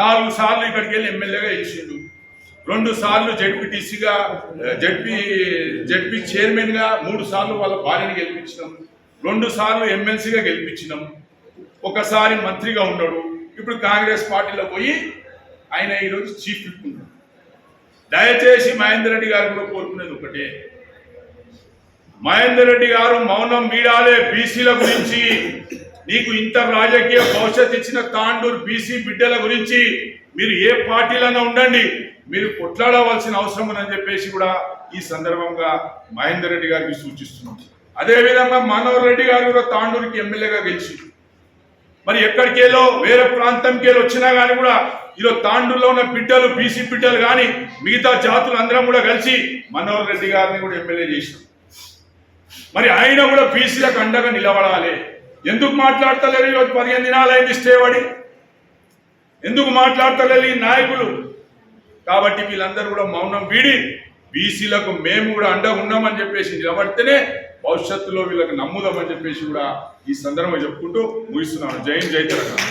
నాలుగు సార్లు ఇక్కడికి వెళ్ళి ఎమ్మెల్యేగా ఇచ్చిండు. రెండు సార్లు జడ్పీటీసీగా జడ్పీ జడ్పీ చైర్మన్గా మూడు సార్లు వాళ్ళ భార్యని గెలిపించినాం. రెండు సార్లు ఎమ్మెల్సీగా గెలిపించినాం. ఒకసారి మంత్రిగా ఉన్నాడు. ఇప్పుడు కాంగ్రెస్ పార్టీలో పోయి ఆయన ఈరోజు చీఫ్ విప్ ఉన్నాడు దయచేసి మహేందర్ రెడ్డి గారు కూడా కోరుకునేది ఒకటే. మహేందర్ రెడ్డి గారు మౌనం వీడాలే బీసీల గురించి. నీకు ఇంత రాజకీయ భవిష్యత్ ఇచ్చిన తాండూరు బీసీ బిడ్డల గురించి మీరు ఏ పార్టీలైనా ఉండండి మీరు కొట్లాడవలసిన అవసరం ఉందని చెప్పేసి కూడా ఈ సందర్భంగా మహేందర్ రెడ్డి గారికి సూచిస్తున్నాం. అదేవిధంగా మనోహర్ రెడ్డి గారు కూడా తాండూరుకి ఎమ్మెల్యేగా గెలిచి మరి ఎక్కడికేలో వేరే ప్రాంతంకేలో వచ్చినా కానీ కూడా ఈరోజు తాండూరులో ఉన్న బిడ్డలు బీసీ బిడ్డలు కానీ మిగతా జాతులు అందరం కూడా కలిసి మనోహర్ రెడ్డి గారిని కూడా ఎమ్మెల్యే చేసినాం. మరి ఆయన కూడా బీసీలకు అండగా నిలబడాలి. ఎందుకు మాట్లాడతలేరు ఈరోజు పదిహేను దినాలైంది స్టే పడి? ఎందుకు మాట్లాడతలేరు ఈ నాయకులు? కాబట్టి వీళ్ళందరూ కూడా మౌనం వీడి బీసీలకు మేము కూడా అండగా ఉన్నామని చెప్పేసి నిలబడితేనే భవిష్యత్తులో వీళ్ళకి నమ్ముదామని చెప్పేసి కూడా ఈ సందర్భంగా చెప్పుకుంటూ ముగిస్తున్నాను. జైన్ జైతరంగా